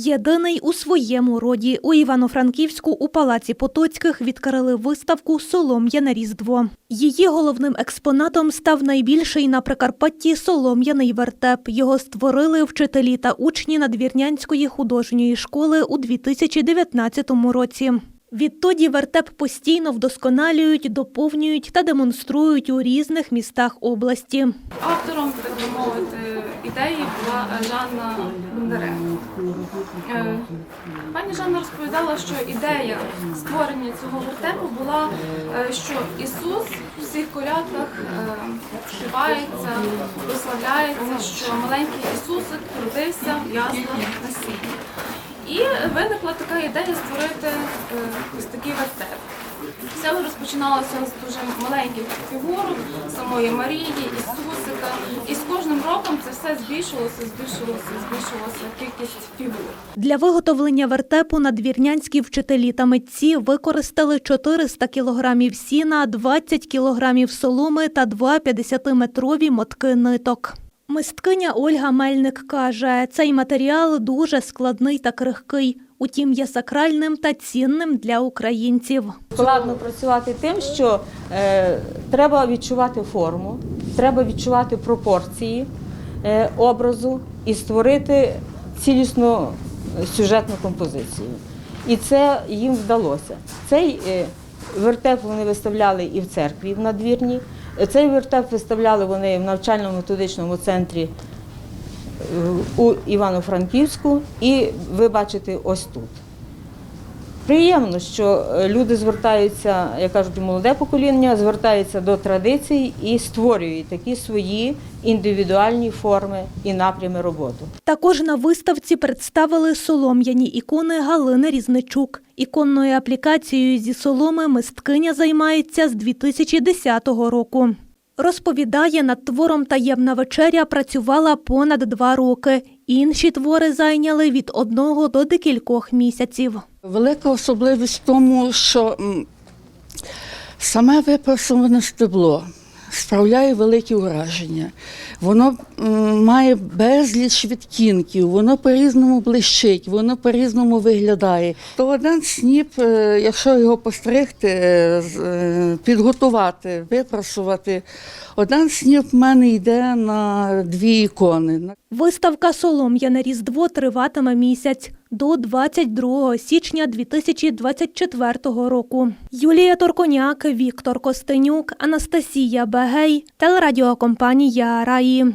Єдиний у своєму роді у Івано-Франківську у палаці Потоцьких відкрили виставку Солом'яне Різдво. Її головним експонатом став найбільший на Прикарпатті солом'яний вертеп. Його створили вчителі та учні Надвірнянської художньої школи у 2019 році. Відтоді вертеп постійно вдосконалюють, доповнюють та демонструють у різних містах області. Автором, так мовити, ідеї була Жанна Бондаренко. Е, Пані Жанна розповідала, що ідея створення цього вертепу була, е, що Ісус в всіх колядках е, вшивається, прославляється, що маленький Ісусик родився в яслах на сіні. І виникла така ідея створити ось такий вертеп. Все розпочиналося з дуже маленьких фігурок, самої Марії, Ісусика. Це все збільшувалося, збільшувалося, збільшувалося кількість фігур. Для виготовлення вертепу надвірнянські вчителі та митці використали 400 кілограмів сіна, 20 кілограмів соломи та два 50-метрові мотки ниток. Мисткиня Ольга Мельник каже, цей матеріал дуже складний та крихкий, утім є сакральним та цінним для українців. Складно працювати тим, що е, треба відчувати форму, треба відчувати пропорції образу і створити цілісну е, сюжетну композицію. І це їм вдалося. Цей е, вертеп вони виставляли і в церкві в надвірні. Е, Цей вертеп виставляли вони в навчально-методичному центрі е, у Івано-Франківську, і ви бачите ось тут. Приємно, що е, люди звертаються, як кажуть, молоде покоління, звертаються до традицій і створюють такі свої індивідуальні форми і напрями роботи. Також на виставці представили солом'яні ікони Галини Різничук. Іконною аплікацією зі соломи мисткиня займається з 2010 року. Розповідає, над твором «Таємна вечеря» працювала понад два роки. Інші твори зайняли від одного до декількох місяців. Велика особливість в тому, що саме випрасоване стебло справляє великі враження. Воно має безліч відтінків, воно по-різному блищить, воно по-різному виглядає. То один сніп, е, якщо його постригти, е, е, підготувати, випрасувати, один сніп в мене йде на дві ікони. Виставка «Солом'яне Різдво» триватиме місяць до 22 січня 2024 року. Юлія Торконяк, Віктор Костенюк, Анастасія Бегей, телерадіокомпанія Раї.